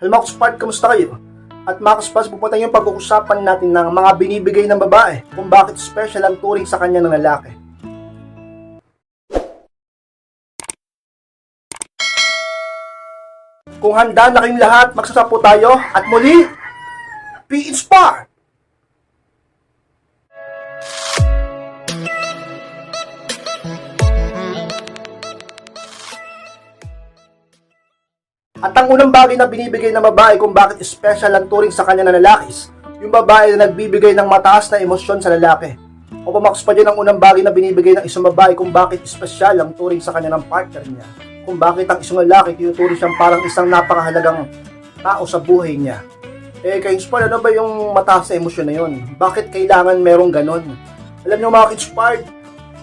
Hello mga Spark, kamusta kayo? At mga kaspas, pupunta yung pag-uusapan natin ng mga binibigay ng babae kung bakit special ang turing sa kanya ng lalaki. Kung handa na kayong lahat, magsasapo tayo at muli, be inspired! At ang unang bagay na binibigay ng babae kung bakit special ang turing sa kanya na lalakis, yung babae na nagbibigay ng mataas na emosyon sa lalaki. O pumakas pa din ang unang bagay na binibigay ng isang babae kung bakit special ang turing sa kanya ng partner niya. Kung bakit ang isang lalaki tinuturing siyang parang isang napakahalagang tao sa buhay niya. Eh, kay Inspired, ano ba yung mataas na emosyon na yun? Bakit kailangan merong ganon? Alam niyo mga inspired,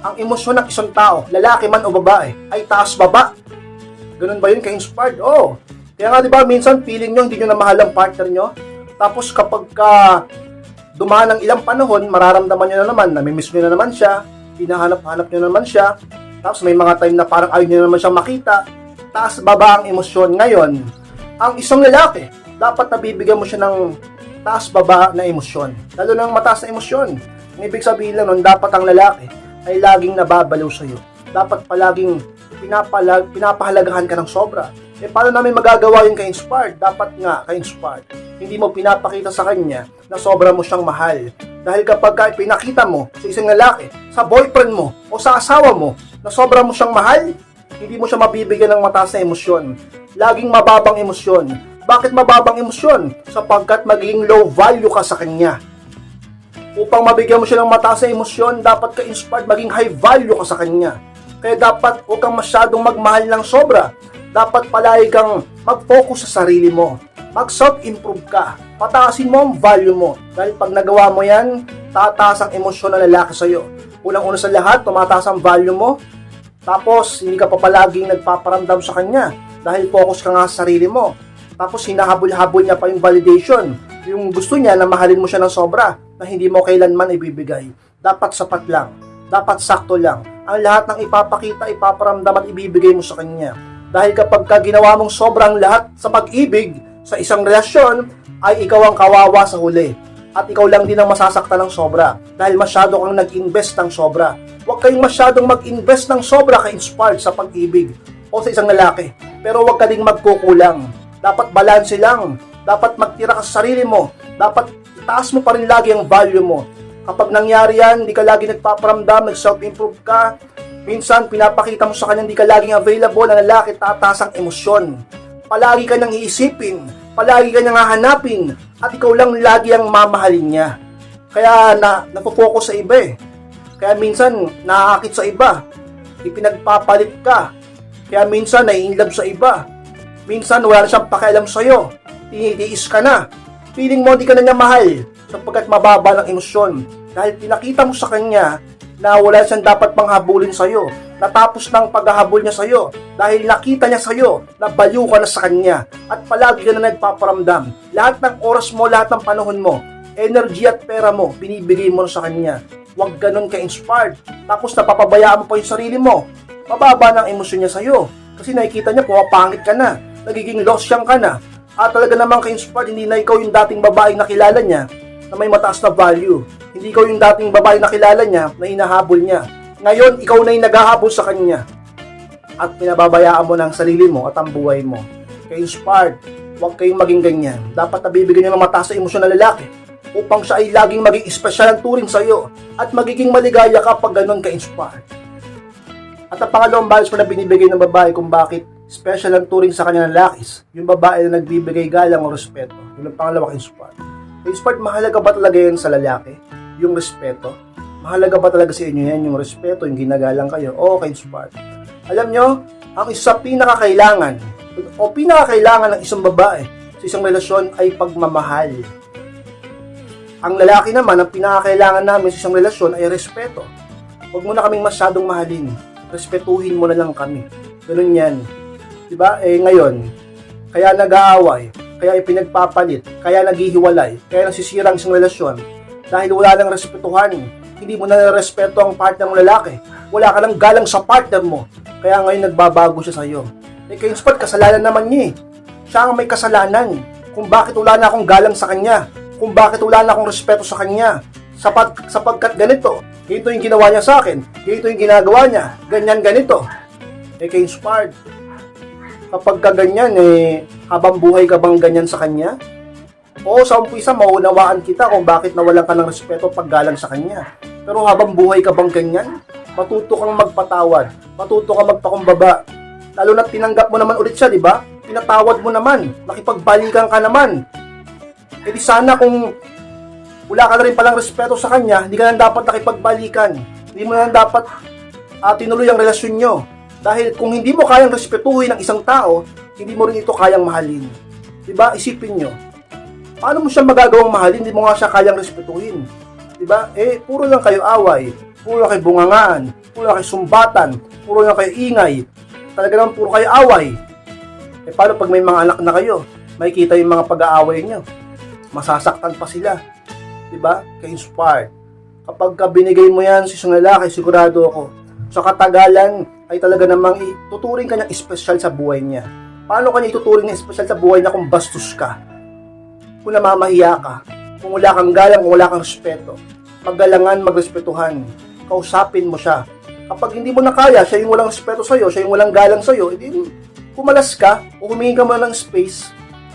ang emosyon ng isang tao, lalaki man o babae, ay taas-baba. Ganun ba yun kay inspired? Oo. Kaya nga 'di ba minsan feeling nyo hindi nyo na mahal ang partner nyo. Tapos kapag ka dumaan ng ilang panahon, mararamdaman nyo na naman, namimiss nyo na naman siya, hinahanap-hanap nyo na naman siya, tapos may mga time na parang ayaw nyo na naman siyang makita, taas baba ang emosyon. Ngayon, ang isang lalaki, dapat nabibigyan mo siya ng taas baba na emosyon. Lalo ng mataas na emosyon. Ang ibig sabihin lang nun, dapat ang lalaki ay laging nababalaw sa'yo. Dapat palaging pinapalag, pinapahalagahan ka ng sobra. Eh, paano namin magagawa yung ka-inspired? Dapat nga, ka-inspired. Hindi mo pinapakita sa kanya na sobra mo siyang mahal. Dahil kapag ka pinakita mo sa isang lalaki, sa boyfriend mo, o sa asawa mo, na sobra mo siyang mahal, hindi mo siya mabibigyan ng mataas na emosyon. Laging mababang emosyon. Bakit mababang emosyon? Sapagkat magiging low value ka sa kanya. Upang mabigyan mo siya ng mataas na emosyon, dapat ka-inspired, maging high value ka sa kanya. Kaya dapat huwag kang masyadong magmahal ng sobra. Dapat palagi kang mag-focus sa sarili mo. Mag-self-improve ka. Pataasin mo ang value mo. Dahil pag nagawa mo yan, tataas ang emosyon ng lalaki sa'yo. Unang-una sa lahat, tumataas ang value mo. Tapos, hindi ka pa palaging nagpaparamdam sa kanya. Dahil focus ka nga sa sarili mo. Tapos, hinahabol-habol niya pa yung validation. Yung gusto niya na mahalin mo siya ng sobra na hindi mo kailanman ibibigay. Dapat sapat lang. Dapat sakto lang. Ang lahat ng ipapakita, ipaparamdam at ibibigay mo sa kanya. Dahil kapag ka ginawa mong sobrang lahat sa pag-ibig, sa isang relasyon, ay ikaw ang kawawa sa huli. At ikaw lang din ang masasaktan ng sobra. Dahil masyado kang nag-invest ng sobra. Huwag kayong masyadong mag-invest ng sobra ka-inspired sa pag-ibig o sa isang lalaki. Pero huwag ka ding magkukulang. Dapat balanse lang. Dapat magtira ka sa sarili mo. Dapat itaas mo pa rin lagi ang value mo. Kapag nangyari yan, hindi ka lagi nagpaparamdam, nag-self-improve ka, minsan pinapakita mo sa kanya hindi ka laging available na lalaki, tataas ang emosyon. Palagi ka nang iisipin, palagi ka nang hahanapin, at ikaw lang lagi ang mamahalin niya. Kaya na, napofocus sa iba eh. Kaya minsan, nakakakit sa iba. Ipinagpapalit ka. Kaya minsan, nai-inlove sa iba. Minsan, wala na siyang pakialam sa'yo. Tinitiis ka na. Feeling mo, di ka na niya mahal sapagkat mababa ng emosyon. Dahil pinakita mo sa kanya na wala siyang dapat panghabulin sa'yo. Natapos ng paghahabol niya sa'yo dahil nakita niya sa'yo na baliw ka na sa kanya at palagi ka na nagpaparamdam. Lahat ng oras mo, lahat ng panahon mo, energy at pera mo, binibigay mo na sa kanya. Huwag ganun ka-inspired. Tapos napapabayaan mo pa yung sarili mo. Mababa ng emosyon niya sa'yo. Kasi nakikita niya, pumapangit ka na. Nagiging lost siyang ka na. At talaga namang ka-inspired, hindi na ikaw yung dating babaeng nakilala niya na may mataas na value. Hindi ikaw yung dating babae na kilala niya na hinahabol niya. Ngayon, ikaw na yung naghahabol sa kanya. At pinababayaan mo ng sarili mo at ang buhay mo. Kaya inspired, huwag kayong maging ganyan. Dapat nabibigyan niyo ng mataas na emosyon na lalaki upang siya ay laging maging espesyal ang turing sa iyo at magiging maligaya kapag ganun ka-inspired. At ang pangalawang values na binibigay ng babae kung bakit special ang turing sa kanya ng lalakis, yung babae na nagbibigay galang o respeto. Yun ang pangalawa inspired. Inspired, mahalaga ba talaga yan sa lalaki? Yung respeto? Mahalaga ba talaga sa inyo yan, yung respeto, yung ginagalang kayo? Oo, kay inspired. Alam nyo, ang isa sa pinakakailangan o pinakakailangan ng isang babae sa isang relasyon ay pagmamahal. Ang lalaki naman, ang pinakakailangan namin sa isang relasyon ay respeto. Huwag mo na kaming masyadong mahalin. Respetuhin mo na lang kami. Ganun yan. Diba? Eh ngayon, kaya nag-aaway, kaya ipinagpapalit, kaya naghihiwalay, kaya nasisira ang isang relasyon. Dahil wala nang respetuhan, hindi mo na respeto ang partner mong lalaki. Wala ka nang galang sa partner mo. Kaya ngayon nagbabago siya sa'yo. Eh, kay Sport, kasalanan naman niya eh. Siya ang may kasalanan kung bakit wala na akong galang sa kanya, kung bakit wala na akong respeto sa kanya. Sapat, sapagkat ganito, ganito yung ginawa niya sa akin, ganito yung ginagawa niya, ganyan ganito. Eh, kay inspired. Kapag ka ganyan, eh, habang buhay ka bang ganyan sa kanya? Oo, sa umpisa, maunawaan kita kung bakit nawalan ka ng respeto paggalang sa kanya. Pero habang buhay ka bang ganyan, matuto kang magpatawad, matuto kang magpakumbaba. Lalo na tinanggap mo naman ulit siya, di ba? Pinatawad mo naman, nakipagbalikan ka naman. E di sana kung wala ka na rin palang respeto sa kanya, hindi ka na dapat nakipagbalikan. Hindi mo na dapat uh, tinuloy ang relasyon nyo. Dahil kung hindi mo kayang respetuhin ng isang tao, hindi mo rin ito kayang mahalin. Diba? Isipin nyo. Paano mo siya magagawang mahalin? Hindi mo nga siya kayang respetuhin. Diba? Eh, puro lang kayo away. Puro lang kayo bungangaan. Puro lang kayo sumbatan. Puro lang kayo ingay. Talaga naman puro kayo away. Eh, paano pag may mga anak na kayo? Makikita yung mga pag-aaway nyo. Masasaktan pa sila. Diba? Ka-inspired. Kapag ka binigay mo yan sa isang lalaki, sigurado ako, sa katagalan ay talaga namang ituturing ka niyang espesyal sa buhay niya. Paano kanya ituturing na espesyal sa buhay niya kung bastos ka? Kung namamahiya ka, kung wala kang galang, kung wala kang respeto. Maggalangan, magrespetuhan. Kausapin mo siya. Kapag hindi mo na kaya, siya yung walang respeto sa'yo, siya yung walang galang sa'yo, edi kumalas ka o humingi ka muna ng space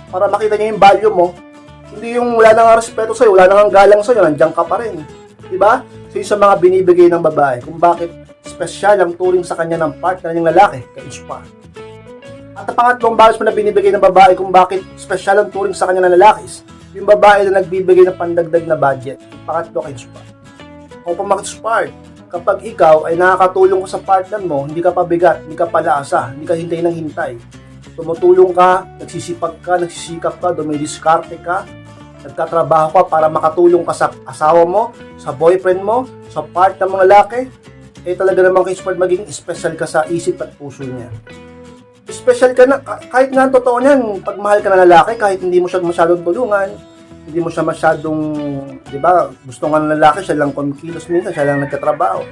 para makita niya yung value mo. Hindi yung wala nang respeto sa'yo, wala nang galang sa'yo, nandiyan ka pa rin. Diba? So yung sa mga binibigay ng babae, kung bakit espesyal ang turing sa kanya ng partner niyang lalaki, ka-inspire. At ang pangatlong bagay na binibigay ng babae kung bakit espesyal ang turing sa kanya ng lalaki, yung babae na nagbibigay ng pandagdag na budget. Pangatlo, ka-inspire. Kung pa kapag ikaw ay nakakatulong ka sa partner mo, hindi ka pabigat, hindi ka palaasa, hindi ka hintay ng hintay. Tumutulong ka, nagsisipag ka, nagsisikap ka, dumidiskarte ka, nagtatrabaho ka para makatulong ka sa asawa mo, sa boyfriend mo, sa part ng mga lalaki, eh talaga naman kay Sport magiging special ka sa isip at puso niya. Special ka na, kahit nga totoo niyan, pag mahal ka na lalaki, kahit hindi mo siya masyadong tulungan, hindi mo siya masyadong, di ba, gusto nga ng lalaki, siya lang kumikilos minsan, siya lang nagtatrabaho.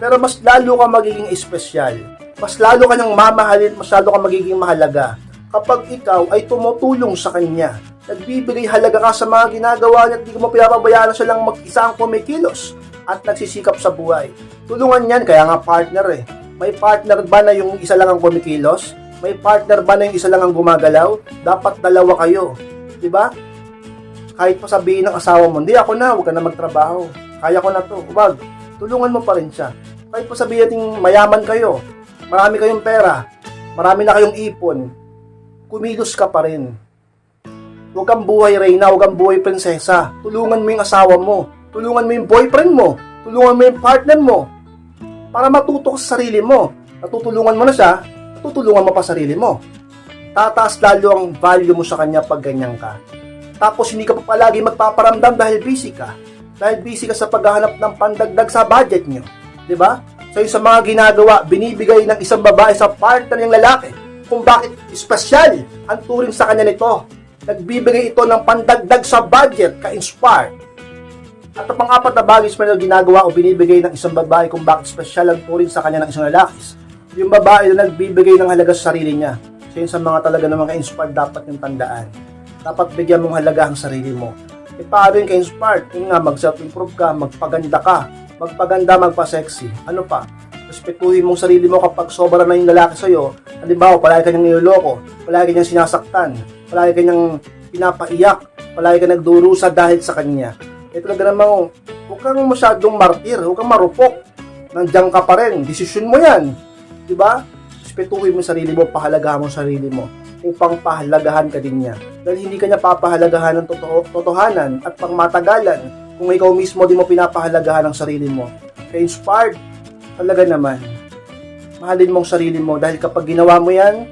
Pero mas lalo ka magiging espesyal. Mas lalo ka niyang mamahalin, mas lalo ka magiging mahalaga kapag ikaw ay tumutulong sa kanya. Nagbibigay halaga ka sa mga ginagawa niya at hindi mo pinapabayaan na siya lang mag-isa ang kumikilos at nagsisikap sa buhay. Tulungan yan, kaya nga partner eh. May partner ba na yung isa lang ang kumikilos? May partner ba na yung isa lang ang gumagalaw? Dapat dalawa kayo. ba? Kahit pa sabihin ng asawa mo, hindi ako na, huwag ka na magtrabaho. Kaya ko na to. Huwag. Tulungan mo pa rin siya. Kahit pa sabihin natin mayaman kayo, marami kayong pera, marami na kayong ipon, kumilos ka pa rin. Huwag kang buhay reyna, huwag kang buhay prinsesa. Tulungan mo yung asawa mo. Tulungan mo yung boyfriend mo. Tulungan mo yung partner mo. Para matuto sa sarili mo. Natutulungan mo na siya, natutulungan mo pa sarili mo. Tataas lalo ang value mo sa kanya pag ganyan ka. Tapos hindi ka pa palagi magpaparamdam dahil busy ka. Dahil busy ka sa paghahanap ng pandagdag sa budget nyo. ba? Diba? So sa mga ginagawa, binibigay ng isang babae sa partner ng lalaki kung bakit espesyal ang turing sa kanya nito. Nagbibigay ito ng pandagdag sa budget ka-inspire. At ang pang-apat na bagay na ginagawa o binibigay ng isang babae kung bakit espesyal ang turing sa kanya ng isang lalaki. Yung babae na nagbibigay ng halaga sa sarili niya. So yun sa mga talaga namang ka-inspire dapat yung tandaan dapat bigyan mong halaga ang sarili mo. E paano yung ka-inspired? Yung nga, mag-self-improve ka, magpaganda ka, magpaganda, magpa-sexy. Ano pa? Respetuhin mong sarili mo kapag sobra na yung lalaki sa'yo. Halimbawa, palagi kanyang niloloko, palagi kanyang sinasaktan, palagi kanyang pinapaiyak, palagi ka nagdurusa dahil sa kanya. E talaga namang, huwag kang masyadong martir, huwag kang marupok. Nandiyan ka pa rin, desisyon mo yan. Diba? Respetuhin mo sarili mo, pahalagahan mo sarili mo upang pahalagahan ka din niya. Dahil hindi ka niya papahalagahan ng totoo, totohanan at pangmatagalan kung ikaw mismo di mo pinapahalagahan ang sarili mo. Kaya inspired, talaga naman, mahalin mong sarili mo dahil kapag ginawa mo yan,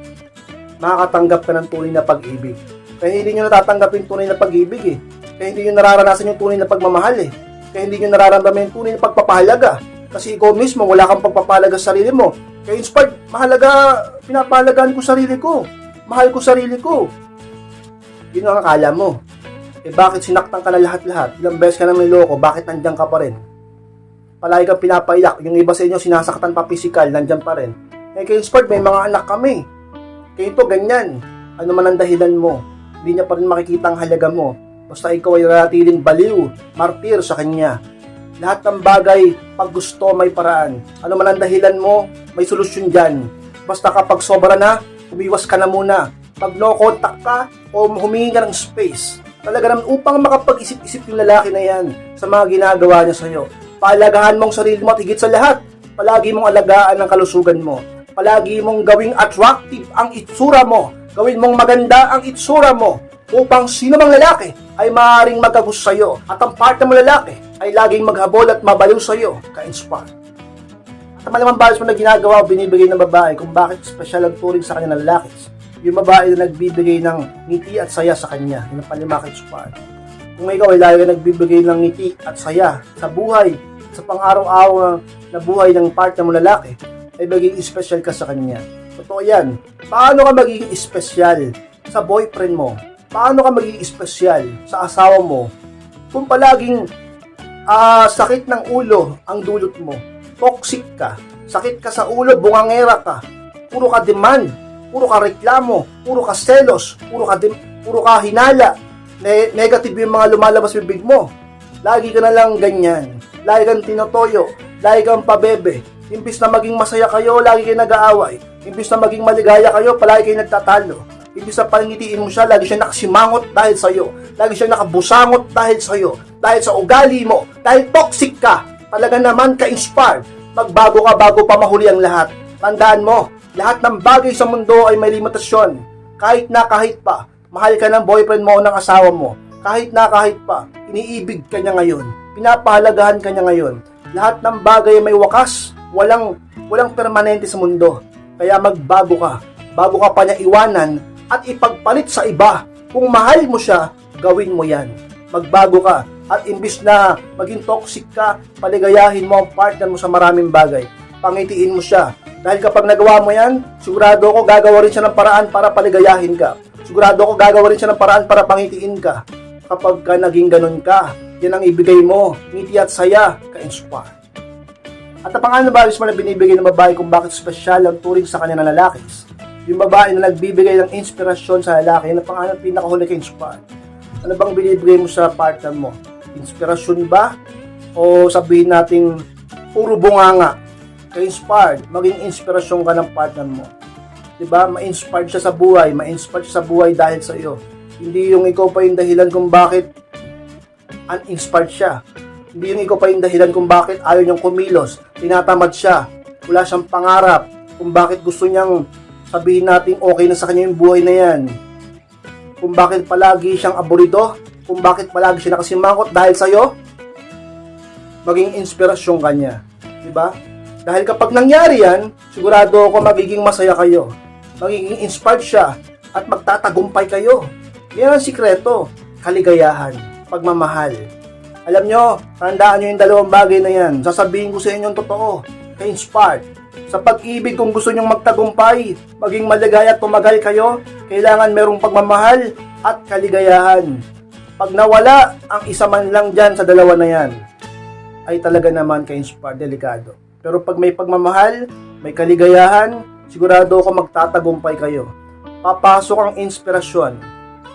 makakatanggap ka ng tunay na pag-ibig. Kaya hindi nyo natatanggap yung tunay na pag-ibig eh. Kaya hindi nyo nararanasan yung tunay na pagmamahal eh. Kaya hindi nyo nararamdaman yung tunay na pagpapahalaga. Kasi ikaw mismo, wala kang pagpapahalaga sa sarili mo. Kaya inspired, mahalaga, pinapahalagaan ko sarili ko mahal ko sarili ko. Yun ang akala mo. Eh bakit sinaktan ka na lahat-lahat? Ilang beses ka na niloko, bakit nandiyan ka pa rin? Palagi kang pinapaiyak. Yung iba sa inyo sinasaktan pa physical, nandiyan pa rin. Eh kay Sport, may mga anak kami. Kaya ito, ganyan. ano man ang dahilan mo, hindi niya pa rin makikita ang halaga mo. Basta ikaw ay natiling baliw, martir sa kanya. Lahat ng bagay, pag gusto, may paraan. Ano man ang dahilan mo, may solusyon dyan. Basta kapag sobra na, umiwas ka na muna. Pag no contact ka, o humingi ka ng space. Talaga naman upang makapag-isip-isip yung lalaki na yan sa mga ginagawa niya sa'yo. Paalagahan mong sarili mo at higit sa lahat, palagi mong alagaan ang kalusugan mo. Palagi mong gawing attractive ang itsura mo. Gawin mong maganda ang itsura mo upang sino mang lalaki ay maaaring magkagusto sa'yo at ang partner mo lalaki ay laging maghabol at mabaliw sa'yo ka-inspire. At ang malamang balas mo na ginagawa o binibigay ng babae kung bakit special ang turing sa kanya ng lalaki. Yung babae na nagbibigay ng ngiti at saya sa kanya, yun ang palima ka-inspire. Kung ikaw ay lagi nagbibigay ng ngiti at saya sa buhay, sa pang-araw-araw na buhay ng partner mo lalaki, ay magiging special ka sa kanya. Totoo yan. Paano ka magiging special sa boyfriend mo? Paano ka magiging special sa asawa mo kung palaging ah, sakit ng ulo ang dulot mo? Toxic ka. Sakit ka sa ulo, bungangera ka. Puro ka demand, puro ka reklamo, puro ka selos, puro ka, dim- puro ka hinala. Ne- negative yung mga lumalabas bibig mo. Lagi ka na lang ganyan. Lagi kang tinotoyo. Lagi kang pabebe. Imbis na maging masaya kayo, lagi kayo nag-aaway. Imbis na maging maligaya kayo, palagi kayo nagtatalo. Imbis na palingitiin mo siya, lagi siya nakasimangot dahil sa'yo. Lagi siya nakabusangot dahil sa'yo. Dahil sa ugali mo. Dahil toxic ka. Talaga naman ka-inspired. Magbago ka bago pa mahuli ang lahat. Tandaan mo, lahat ng bagay sa mundo ay may limitasyon. Kahit na kahit pa, mahal ka ng boyfriend mo o ng asawa mo. Kahit na kahit pa, iniibig ka niya ngayon. Pinapahalagahan ka niya ngayon. Lahat ng bagay ay may wakas. Walang, walang permanente sa mundo. Kaya magbago ka. Bago ka pa niya iwanan at ipagpalit sa iba. Kung mahal mo siya, gawin mo yan. Magbago ka. At imbis na maging toxic ka, paligayahin mo ang partner mo sa maraming bagay. Pangitiin mo siya. Dahil kapag nagawa mo yan, sigurado ako gagawa rin siya ng paraan para paligayahin ka. Sigurado ako gagawa rin siya ng paraan para pangitiin ka. Kapag ka naging ganun ka, yan ang ibigay mo. Ngiti at saya, ka-inspire. At ang pangalan ba mo na binibigay ng babae kung bakit special ang turing sa kanya ng lalaki? Yung babae na nagbibigay ng inspirasyon sa lalaki, yun ang pangalan pinakahuli kay inspire. Ano bang binibigay mo sa partner mo? Inspirasyon ba? O sabihin nating puro bunganga? Ka-inspired, maging inspirasyon ka ng partner mo. 'Di ba? Ma-inspired siya sa buhay, ma-inspired siya sa buhay dahil sa iyo. Hindi yung ikaw pa yung dahilan kung bakit uninspired siya. Hindi yung ikaw pa yung dahilan kung bakit ayaw niyang kumilos, tinatamad siya, wala siyang pangarap, kung bakit gusto niyang sabihin natin okay na sa kanya yung buhay na yan. Kung bakit palagi siyang aburido, kung bakit palagi siya nakasimangot dahil sa'yo, maging inspirasyon ka niya. Diba? Dahil kapag nangyari yan, sigurado ako magiging masaya kayo. Magiging inspired siya at magtatagumpay kayo. Yan ang sikreto. Kaligayahan, pagmamahal. Alam nyo, tandaan nyo yung dalawang bagay na yan. Sasabihin ko sa inyo yung totoo. Ka-inspired. Sa pag-ibig, kung gusto nyong magtagumpay, maging maligaya at tumagal kayo, kailangan merong pagmamahal at kaligayahan. Pag nawala ang isa man lang dyan sa dalawa na yan, ay talaga naman ka-inspired, delikado. Pero pag may pagmamahal, may kaligayahan, sigurado ako magtatagumpay kayo. Papasok ang inspirasyon,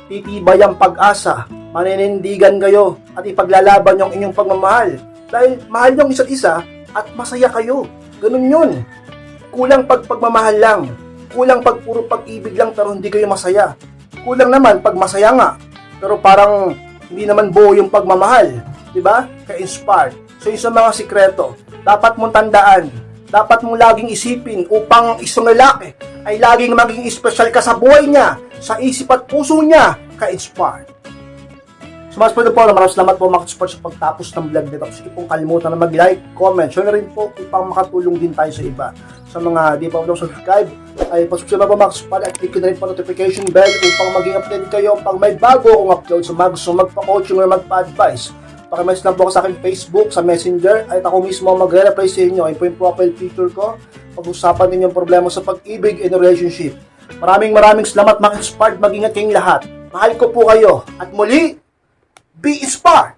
titibay ang pag-asa, maninindigan kayo at ipaglalaban yung inyong pagmamahal. Dahil mahal yung isa't isa at masaya kayo. Ganun yun. Kulang pag pagmamahal lang. Kulang pag puro pag-ibig lang pero hindi kayo masaya. Kulang naman pag masaya nga. Pero parang hindi naman buo yung pagmamahal. Ba? Ka-inspired. So yung sa mga sikreto, dapat mong tandaan, dapat mong laging isipin upang isang lalaki ay laging maging special ka sa buhay niya, sa isip at puso niya, ka-inspired. So mas pwede po, maraming salamat po mga sa pagtapos ng vlog nito. Sige pong kalimutan na mag-like, comment, share na rin po upang makatulong din tayo sa iba. Sa mga di pa po subscribe, ay pasubscribe po mga support at click na rin po notification bell upang maging update kayo pag may bago akong upload sa gusto magpa-coaching or magpa-advise. Pakimess lang po ako sa aking Facebook, sa Messenger, at ako mismo magre-reply sa inyo. Po yung profile picture ko. Pag-usapan din yung problema sa pag-ibig and relationship. Maraming maraming salamat mga inspired. Mag-ingat kayong lahat. Mahal ko po kayo. At muli, be inspired!